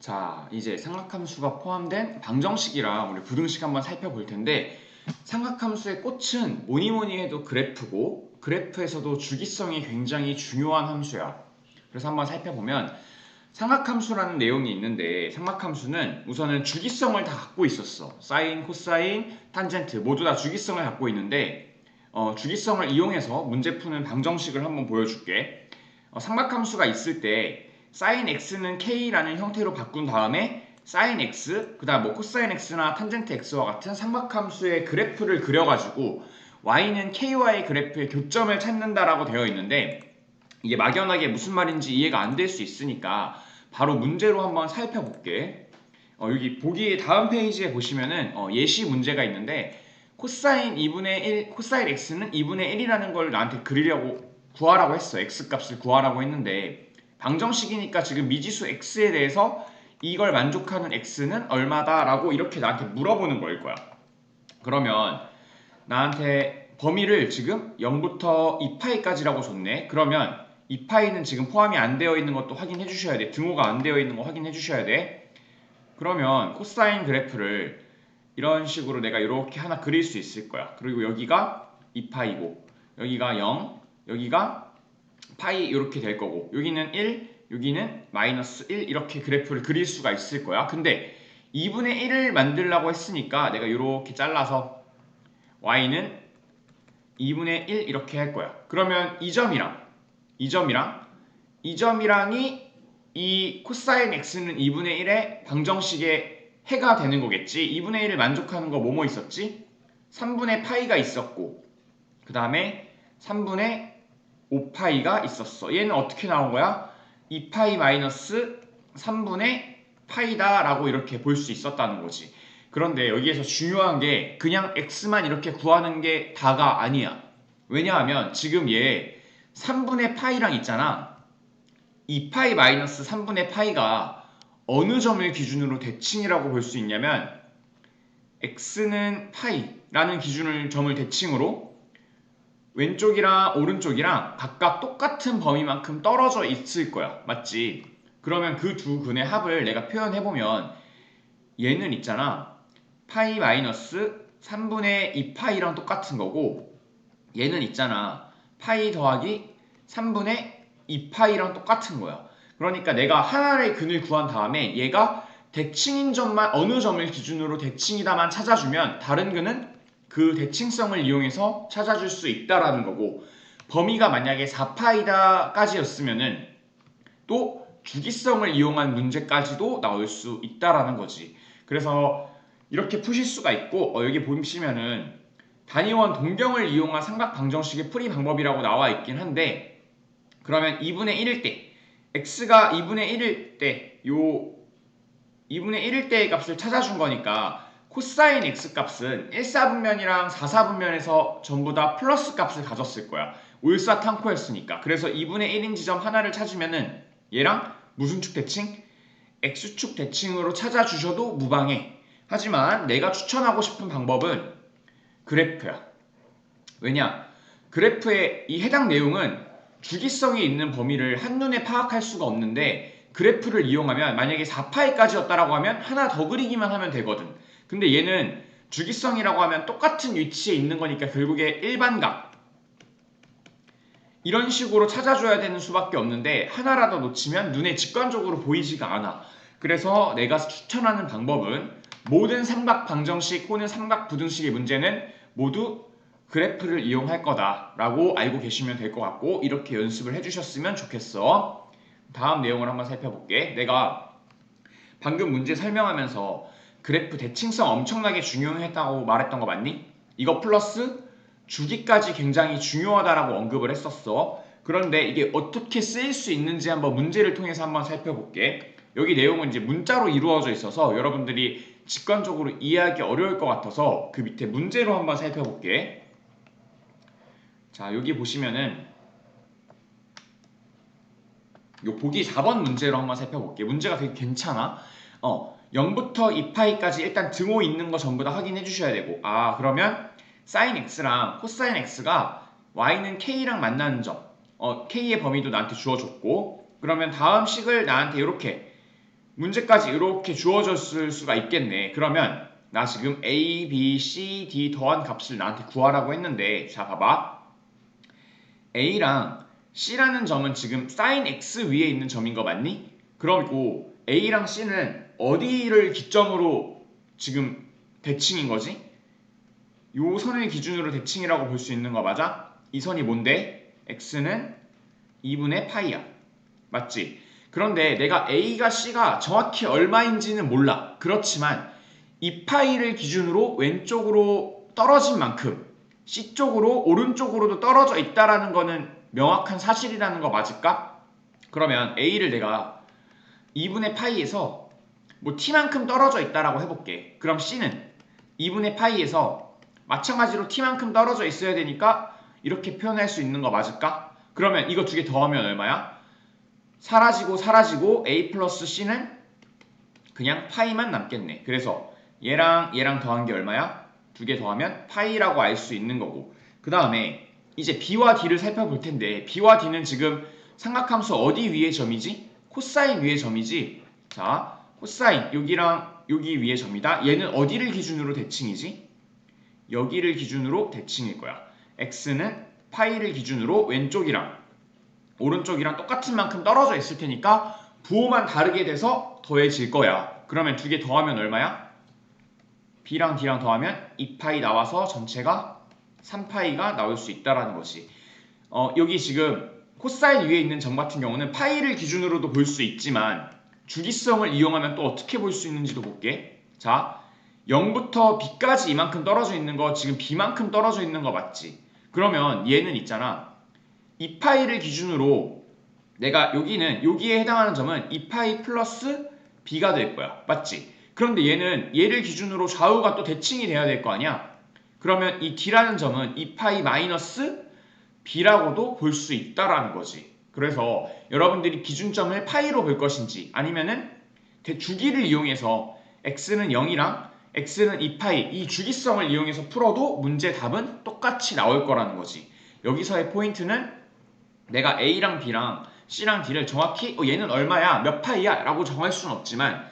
자, 이제 삼각함수가 포함된 방정식이랑 우리 부등식 한번 살펴볼 텐데 삼각함수의 꽃은 뭐니 뭐니 해도 그래프고 그래프에서도 주기성이 굉장히 중요한 함수야. 그래서 한번 살펴보면 삼각함수라는 내용이 있는데 삼각함수는 우선은 주기성을 다 갖고 있었어. 사인, 코사인, 탄젠트 모두 다 주기성을 갖고 있는데 어, 주기성을 이용해서 문제 푸는 방정식을 한번 보여줄게. 어, 삼각함수가 있을 때 sin x는 k라는 형태로 바꾼 다음에 sin x, 그 다음 뭐 코사인 x나 탄젠트 x와 같은 삼각함수의 그래프를 그려가지고 y는 ky의 그래프의 교점을 찾는다라고 되어 있는데 이게 막연하게 무슨 말인지 이해가 안 될 수 있으니까 바로 문제로 한번 살펴볼게. 어, 여기 보기 다음 페이지에 보시면은 어, 예시 문제가 있는데 코사인 2분의 1, 코사인 x는 2분의 1이라는 걸 나한테 그리려고 구하라고 했어. x 값을 구하라고 했는데 방정식이니까 지금 미지수 x에 대해서 이걸 만족하는 x는 얼마다라고 이렇게 나한테 물어보는 거일 거야. 그러면 나한테 범위를 지금 0부터 2파이까지라고 줬네. 그러면 2파이는 지금 포함이 안 되어 있는 것도 확인해 주셔야 돼. 등호가 안 되어 있는 거 확인해 주셔야 돼. 그러면 코사인 그래프를 이런 식으로 내가 이렇게 하나 그릴 수 있을 거야. 그리고 여기가 2파이고 여기가 0, 여기가 파이 이렇게 될 거고 여기는 1, 여기는 마이너스 1 이렇게 그래프를 그릴 수가 있을 거야. 근데 2분의 1을 만들려고 했으니까 내가 이렇게 잘라서 y는 2분의 1 이렇게 할 거야. 그러면 이 점이랑 이 점이랑 이 점이랑이 이 코사인 x는 2분의 1의 방정식의 해가 되는 거겠지. 2분의 1을 만족하는 거 뭐뭐 있었지? 3분의 파이가 있었고 그 다음에 3분의 5파이가 있었어. 얘는 어떻게 나온 거야? 2파이 마이너스 3분의 파이다 라고 이렇게 볼 수 있었다는 거지. 그런데 여기에서 중요한 게 그냥 x만 이렇게 구하는 게 다가 아니야. 왜냐하면 지금 얘 3분의 파이랑 있잖아. 2파이 마이너스 3분의 파이가 어느 점을 기준으로 대칭이라고 볼 수 있냐면 x는 파이라는 기준을 점을 대칭으로 왼쪽이랑 오른쪽이랑 각각 똑같은 범위만큼 떨어져 있을 거야. 맞지? 그러면 그 두 근의 합을 내가 표현해 보면 얘는 있잖아. 파이 마이너스 3분의 2파이랑 똑같은 거고 얘는 있잖아. 파이 더하기 3분의 2파이랑 똑같은 거야. 그러니까 내가 하나의 근을 구한 다음에 얘가 대칭인 점만 어느 점을 기준으로 대칭이다만 찾아주면 다른 근은 그 대칭성을 이용해서 찾아줄 수 있다라는 거고 범위가 만약에 4파이다까지였으면은 또 주기성을 이용한 문제까지도 나올 수 있다라는 거지. 그래서 이렇게 푸실 수가 있고 어, 여기 보시면은 단위원 동경을 이용한 삼각 방정식의 풀이 방법이라고 나와 있긴 한데 그러면 2분의 1일 때 x가 2분의 1일 때요 2분의 1일 때의 값을 찾아준 거니까 코사인 x 값은 1사분면이랑 4사분면에서 전부 다 플러스 값을 가졌을 거야. 울사탕코였으니까. 그래서 2분의 1인 지점 하나를 찾으면은 얘랑 무슨 축 대칭? x축 대칭으로 찾아주셔도 무방해. 하지만 내가 추천하고 싶은 방법은 그래프야. 왜냐? 그래프의 이 해당 내용은 주기성이 있는 범위를 한눈에 파악할 수가 없는데 그래프를 이용하면 만약에 4파이까지였다라고 하면 하나 더 그리기만 하면 되거든. 근데 얘는 주기성이라고 하면 똑같은 위치에 있는 거니까 결국에 일반각 이런 식으로 찾아줘야 되는 수밖에 없는데 하나라도 놓치면 눈에 직관적으로 보이지가 않아. 그래서 내가 추천하는 방법은 모든 삼각 방정식 혹은 삼각 부등식의 문제는 모두 그래프를 이용할 거다라고 알고 계시면 될 것 같고 이렇게 연습을 해주셨으면 좋겠어. 다음 내용을 한번 살펴볼게. 내가 방금 문제 설명하면서 그래프 대칭성 엄청나게 중요했다고 말했던 거 맞니? 이거 플러스 주기까지 굉장히 중요하다라고 언급을 했었어. 그런데 이게 어떻게 쓰일 수 있는지 한번 문제를 통해서 한번 살펴볼게. 여기 내용은 이제 문자로 이루어져 있어서 여러분들이 직관적으로 이해하기 어려울 것 같아서 그 밑에 문제로 한번 살펴볼게. 자, 여기 보시면은 요 보기 4번 문제로 한번 살펴볼게. 문제가 되게 괜찮아. 어, 0부터 2파이까지 일단 등호 있는 거 전부 다 확인해 주셔야 되고 아 그러면 sin x랑 코사인 x가 y는 k랑 만나는 점 어, k의 범위도 나한테 주어줬고 그러면 다음 식을 나한테 이렇게 문제까지 이렇게 주어졌을 수가 있겠네. 그러면 나 지금 a, b, c, d 더한 값을 나한테 구하라고 했는데 자 봐봐. a랑 c라는 점은 지금 sin x 위에 있는 점인 거 맞니? 그리고 a랑 c는 어디를 기점으로 지금 대칭인 거지? 요 선을 기준으로 대칭이라고 볼 수 있는 거 맞아? 이 선이 뭔데? x는 2분의 파이야. 맞지? 그런데 내가 a가 c가 정확히 얼마인지는 몰라. 그렇지만 이 파이를 기준으로 왼쪽으로 떨어진 만큼 c 쪽으로 오른쪽으로도 떨어져 있다라는 거는 명확한 사실이라는 거 맞을까? 그러면 a를 내가 2분의 파이에서 뭐 t만큼 떨어져 있다라고 해볼게. 그럼 c는 2분의 파이에서 마찬가지로 t만큼 떨어져 있어야 되니까 이렇게 표현할 수 있는 거 맞을까? 그러면 이거 두 개 더하면 얼마야? 사라지고 사라지고 a 플러스 c는 그냥 파이만 남겠네. 그래서 얘랑 얘랑 더한 게 얼마야? 두 개 더하면 파이라고 알 수 있는 거고 그 다음에 이제 b와 d를 살펴볼 텐데 b와 d는 지금 삼각함수 어디 위의 점이지? 코사인 위의 점이지? 자 코사인 여기랑 여기 위의 점이다. 얘는 어디를 기준으로 대칭이지? 여기를 기준으로 대칭일 거야. x는 파이를 기준으로 왼쪽이랑 오른쪽이랑 똑같은 만큼 떨어져 있을 테니까 부호만 다르게 돼서 더해질 거야. 그러면 두 개 더하면 얼마야? b랑 d랑 더하면 2파이 나와서 전체가 3파이가 나올 수 있다라는 것이 어, 여기 지금 코사인 위에 있는 점 같은 경우는 파이를 기준으로도 볼 수 있지만 주기성을 이용하면 또 어떻게 볼 수 있는지도 볼게. 자, 0부터 b까지 이만큼 떨어져 있는 거 지금 b만큼 떨어져 있는 거 맞지? 그러면 얘는 있잖아. 2파이를 기준으로 내가 여기는 여기에 해당하는 점은 2파이 플러스 b가 될 거야. 맞지? 그런데 얘는 얘를 기준으로 좌우가 또 대칭이 돼야 될 거 아니야? 그러면 이 d라는 점은 2파이 마이너스 b라고도 볼 수 있다라는 거지. 그래서 여러분들이 기준점을 파이로 볼 것인지 아니면은 주기를 이용해서 x는 0이랑 x는 2파이 이 주기성을 이용해서 풀어도 문제 답은 똑같이 나올 거라는 거지. 여기서의 포인트는 내가 a랑 b랑 c랑 d를 정확히 어, 얘는 얼마야 몇 파이야 라고 정할 수는 없지만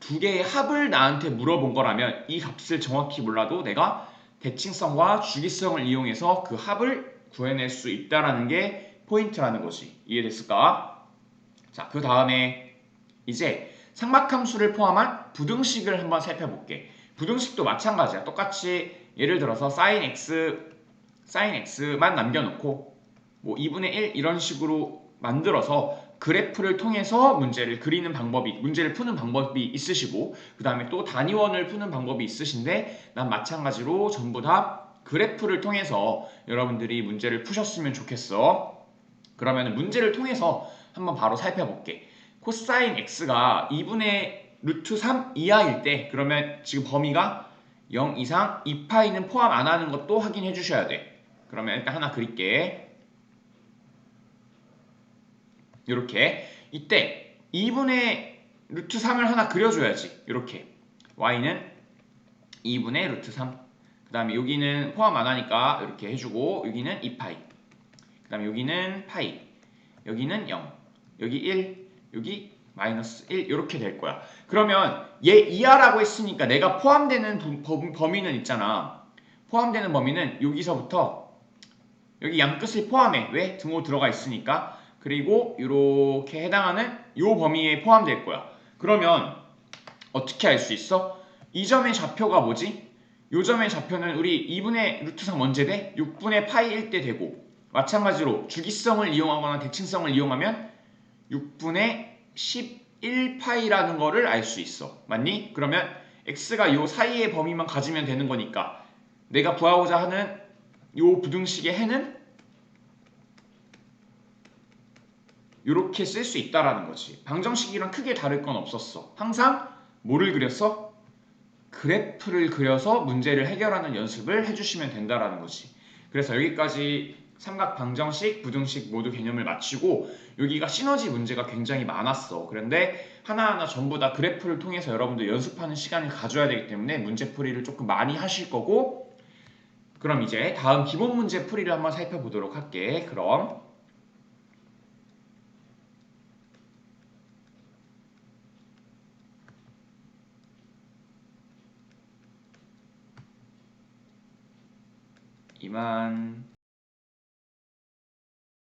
두 개의 합을 나한테 물어본 거라면 이 값을 정확히 몰라도 내가 대칭성과 주기성을 이용해서 그 합을 구해낼 수 있다라는 게 포인트라는 것이 이해됐을까? 자, 그 다음에 이제 삼각함수를 포함한 부등식을 한번 살펴볼게. 부등식도 마찬가지야. 똑같이 예를 들어서 sin x, sin x만 남겨놓고 뭐 2분의 1 이런 식으로 만들어서 그래프를 통해서 문제를 그리는 방법이 문제를 푸는 방법이 있으시고 그 다음에 또 단위원을 푸는 방법이 있으신데 난 마찬가지로 전부 다 그래프를 통해서 여러분들이 문제를 푸셨으면 좋겠어. 그러면 문제를 통해서 한번 바로 살펴볼게. 코사인 x가 2분의 루트 3 이하일 때 그러면 지금 범위가 0 이상 2파이는 포함 안 하는 것도 확인해 주셔야 돼. 그러면 일단 하나 그릴게. 이렇게 이때 2분의 루트 3을 하나 그려줘야지. 이렇게 y는 2분의 루트 3. 그 다음에 여기는 포함 안 하니까 이렇게 해주고 여기는 2파이. 그 다음에 여기는 파이. 여기는 0. 여기 1. 여기 마이너스 1 이렇게 될 거야. 그러면 얘 이하라고 했으니까 내가 포함되는 범위는 있잖아. 포함되는 범위는 여기서부터 여기 양끝을 포함해. 왜? 등호 들어가 있으니까. 그리고 이렇게 해당하는 이 범위에 포함될 거야. 그러면 어떻게 알 수 있어? 이 점의 좌표가 뭐지? 이 점의 좌표는 우리 2분의 루트 3 언제 돼? 6분의 파이 1때 되고 마찬가지로 주기성을 이용하거나 대칭성을 이용하면 6분의 11파이라는 거를 알 수 있어. 맞니? 그러면 x가 요 사이의 범위만 가지면 되는 거니까 내가 구하고자 하는 요 부등식의 해는 이렇게 쓸 수 있다라는 거지. 방정식이랑 크게 다를 건 없었어. 항상 뭐를 그렸어? 그래프를 그려서 문제를 해결하는 연습을 해주시면 된다라는 거지. 그래서 여기까지 삼각 방정식, 부등식 모두 개념을 맞추고 여기가 시너지 문제가 굉장히 많았어. 그런데 하나하나 전부 다 그래프를 통해서 여러분들 연습하는 시간을 가져야 되기 때문에 문제풀이를 조금 많이 하실 거고 그럼 이제 다음 기본 문제 풀이를 한번 살펴보도록 할게. 그럼 이만